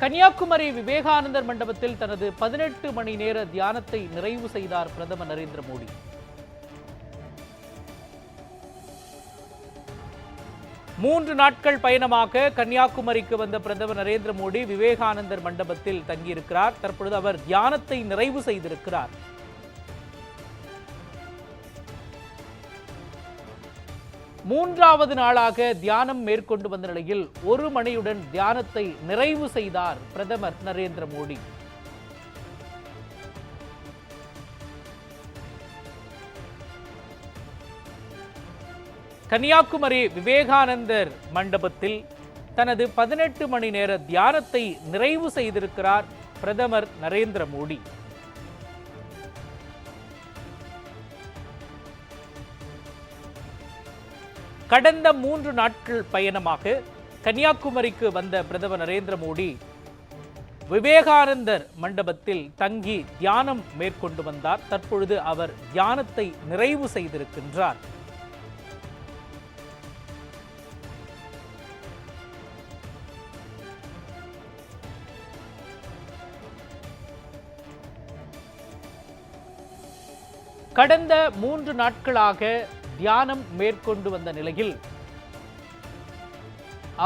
கன்னியாகுமரி விவேகானந்தர் மண்டபத்தில் தனது பதினெட்டு மணி நேர தியானத்தை நிறைவு செய்தார் பிரதமர் நரேந்திர மோடி. மூன்று நாட்கள் பயணமாக கன்னியாகுமரிக்கு வந்த பிரதமர் நரேந்திர மோடி விவேகானந்தர் மண்டபத்தில் தங்கியிருக்கிறார். தற்பொழுது அவர் தியானத்தை நிறைவு செய்திருக்கிறார். மூன்றாவது நாளாக தியானம் மேற்கொண்டு வந்த நிலையில் ஒரு மணியுடன் தியானத்தை நிறைவு செய்தார் பிரதமர் நரேந்திர மோடி. கன்னியாகுமரி விவேகானந்தர் மண்டபத்தில் தனது பதினெட்டு மணி நேர தியானத்தை நிறைவு செய்திருக்கிறார் பிரதமர் நரேந்திர மோடி. கடந்த மூன்று நாட்கள் பயணமாக கன்னியாகுமரிக்கு வந்த பிரதமர் நரேந்திர மோடி விவேகானந்தர் மண்டபத்தில் தங்கி தியானம் மேற்கொண்டு வந்தார். தற்பொழுது அவர் தியானத்தை நிறைவு செய்திருக்கின்றார். கடந்த மூன்று நாட்களாக தியானம் மேற்கொண்டு வந்த நிலையில்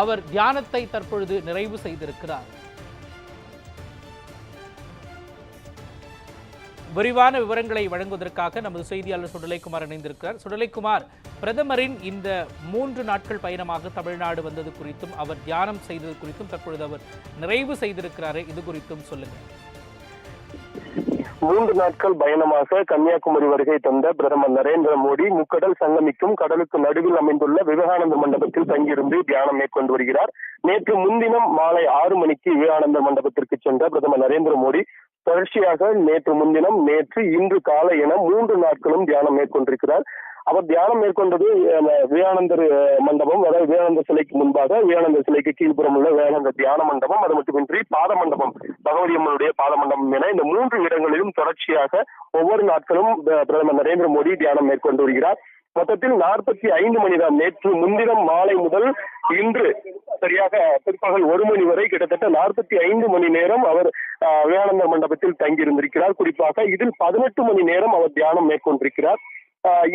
அவர் தியானத்தை தற்பொழுது நிறைவு செய்திருக்கிறார். விரிவான விவரங்களை வழங்குவதற்காக நமது செய்தியாளர் சுடலைக்குமார் இணைந்திருக்கிறார். சுடலைக்குமார் பிரதமரின் இந்த மூன்று நாட்கள் பயணமாக தமிழ்நாடு வந்தது குறித்தும் அவர் தியானம் செய்தது குறித்தும் தற்பொழுது அவர் நிறைவு செய்திருக்கிறாரே இது குறித்தும் சொல்லுங்கள். மூன்று நாட்கள் பயணமாக கன்னியாகுமரி வருகை தந்த பிரதமர் நரேந்திர மோடி முக்கடல் சங்கமிக்கும் கடலுக்கு நடுவில் அமைந்துள்ள விவேகானந்த மண்டபத்தில் தங்கியிருந்து தியானம் மேற்கொண்டு வருகிறார். நேற்று முன்தினம் மாலை ஆறு மணிக்கு விவேகானந்த மண்டபத்திற்கு சென்ற பிரதமர் நரேந்திர மோடி தொடர்ச்சியாக நேற்று முன்தினம் நேற்று இன்று காலை என மூன்று நாட்களும் தியானம் மேற்கொண்டிருக்கிறார். அவர் தியானம் மேற்கொண்டது விவேகானந்தர் மண்டபம். அதாவது விவேகானந்தர் சிலைக்கு முன்பாக விவேகானந்தர் சிலைக்கு கீழ்ப்புறம் உள்ள விவேகானந்தர் தியான மண்டபம். அது மட்டுமின்றி பாத மண்டபம் பகவதி அம்மனுடைய பாத மண்டபம் என இந்த மூன்று இடங்களிலும் தொடர்ச்சியாக ஒவ்வொரு நாட்களும் பிரதமர் நரேந்திர மோடி தியானம் மேற்கொண்டு வருகிறார். மொத்தத்தில் நாற்பத்தி ஐந்து மணி நேற்று முன்தினம் மாலை முதல் இன்று சரியாக பிற்பகல் ஒரு மணி வரை கிட்டத்தட்ட நாற்பத்தி ஐந்து மணி நேரம் அவர் அஹ், விவேகானந்தர் மண்டபத்தில் தங்கியிருந்திருக்கிறார். குறிப்பாக இதில் பதினெட்டு மணி நேரம் அவர் தியானம் மேற்கொண்டிருக்கிறார்.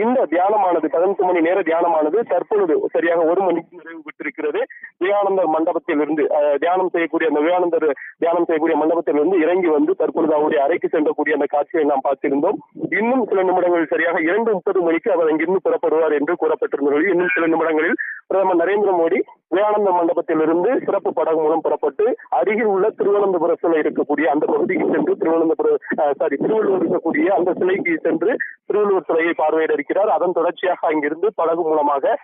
இந்த தியானமானது பதினெட்டு மணி நேர தியானமானது தற்பொழுது சரியாக ஒரு மணிக்கு நிறைவு பெற்றிருக்கிறது. விவேகானந்தர் மண்டபத்தில் இருந்து தியானம் செய்யக்கூடிய அந்த விவேகானந்தர் தியானம் செய்யக்கூடிய மண்டபத்தில் இருந்து இறங்கி வந்து தற்பொழுது அவருடைய அறைக்கு சென்றக்கூடிய அந்த காட்சியை நாம் பார்த்திருந்தோம். இன்னும் சில நிமிடங்கள் சரியாக இரண்டு முப்பது மணிக்கு அவர் அங்கிருந்து புறப்படுவார் என்று கூறப்பட்டிருந்தது. இன்னும் சில நிமிடங்களில் பிரதமர் நரேந்திர மோடி விவேகானந்த மண்டபத்திலிருந்து சிறப்பு படகு மூலம் புறப்பட்டு அருகில் உள்ள திருவனந்தபுரத்தில் இருக்கக்கூடிய அந்த பகுதிக்கு சென்று திருவனந்தபுரம் சாரி திருவள்ளுவர் இருக்கக்கூடிய அந்த சிலைக்கு சென்று திருவள்ளூர் சிலையை பார்வையிட இருக்கிறார் அதன் தொடர்ச்சியாக அங்கிருந்து படகு மூலமாக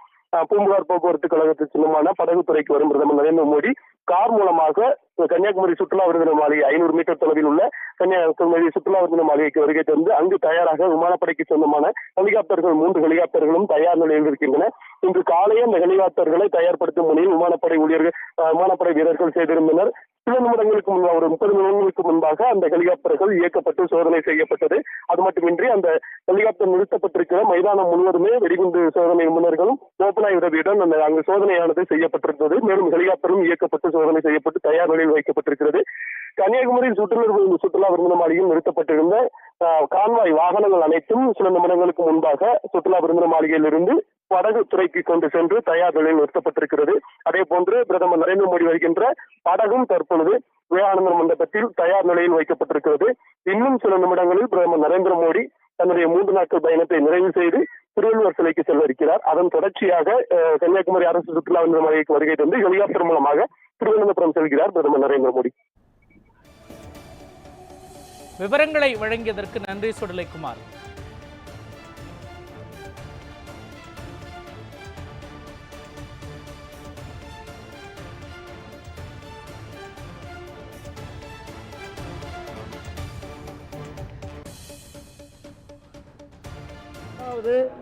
பூம்புகார் போக்குவரத்து கழகத்து சின்னமான படகுத்துறைக்கு வரும் பிரதமர் நரேந்திர மோடி கார் மூலமாக கன்னியாகுமரி சுற்றுலா விருந்தினர் மாளிகை ஐநூறு மீட்டர் தொலைவில் உள்ள கன்னியாகுமரி சுற்றுலா விருந்தினர் மாளிகைக்கு வருகை தந்து அங்கு தயாராக விமானப்படைக்கு சொந்தமான ஹெலிகாப்டர்கள் மூன்று ஹெலிகாப்டர்களும் தயார் நிலையில் இருக்கின்றன. இன்று காலையே அந்த ஹெலிகாப்டர்களை தயார்படுத்தும் பணியில் விமானப்படை ஊழியர்கள் விமானப்படை வீரர்கள் செய்திருந்தனர். சில நிமிடங்களுக்கு முன்பாக ஒரு முப்பது நிமிடங்களுக்கு முன்பாக அந்த ஹெலிகாப்டர்கள் இயக்கப்பட்டு சோதனை செய்யப்பட்டது. அது மட்டுமின்றி அந்த ஹெலிகாப்டர் நிறுத்தப்பட்டிருக்கிற மைதானம் முழுவதுமே வெடிகுண்டு சோதனை நிபுணர்களும் ஓபனாய் உதவியுடன் அந்த அங்கு சோதனையானது செய்யப்பட்டிருந்தது. மேலும் ஹெலிகாப்டரும் இயக்கப்பட்டு சோதனை செய்யப்பட்டு தயார் நிலையில் வைக்கப்பட்டிருக்கிறது. கன்னியாகுமரி சுற்றுலா சுற்றுலா விருந்தினர் மாளிகையில் நிறுத்தப்பட்டிருந்த ஆஹ், கான்வாய் வாகனங்கள் அனைத்தும் சில நிமிடங்களுக்கு முன்பாக சுற்றுலா விருந்தின மாளிகையிலிருந்து படகு துறைக்கு கொண்டு சென்று தயார் நிலையில் நிறுத்தப்பட்டிருக்கிறது. அதே போன்று பிரதமர் நரேந்திர மோடி வருகின்ற படகும் தற்பொழுது விவேகானந்தர் மண்டபத்தில் தயார் நிலையில் வைக்கப்பட்டிருக்கிறது. இன்னும் சில நிமிடங்களில் பிரதமர் நரேந்திர மோடி தன்னுடைய மூன்று நாட்கள் பயணத்தை நிறைவு செய்து திருவள்ளுவர் சிலைக்கு செல்ல இருக்கிறார் அதன் தொடர்ச்சியாக கன்னியாகுமரி அரசு சுற்றுலா விருந்தினர் வருகை தந்து ஹெலிகாப்டர் மூலமாக திருவனந்தபுரம் செல்கிறார் பிரதமர் நரேந்திர மோடி. விவரங்களை வழங்கியதற்கு நன்றி சுடலைக்குமார். அதாவது